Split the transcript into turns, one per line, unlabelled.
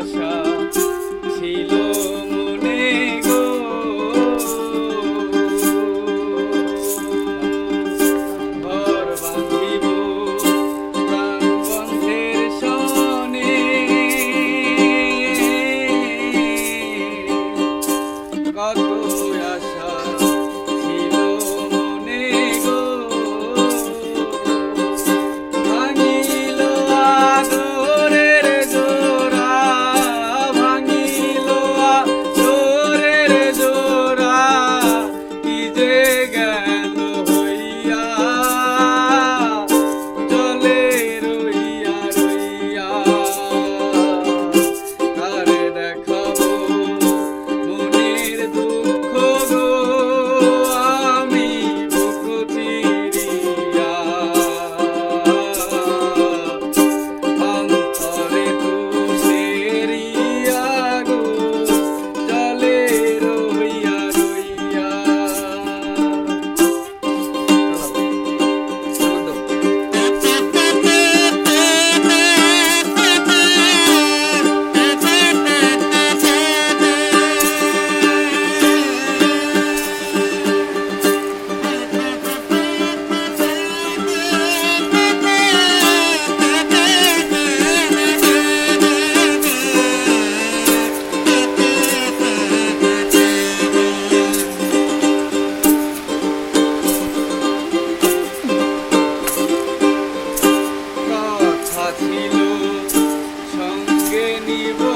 আশা ছিল মনে গো। ঘর বাঁধিব প্রাণবন্ধের সনে। কত You.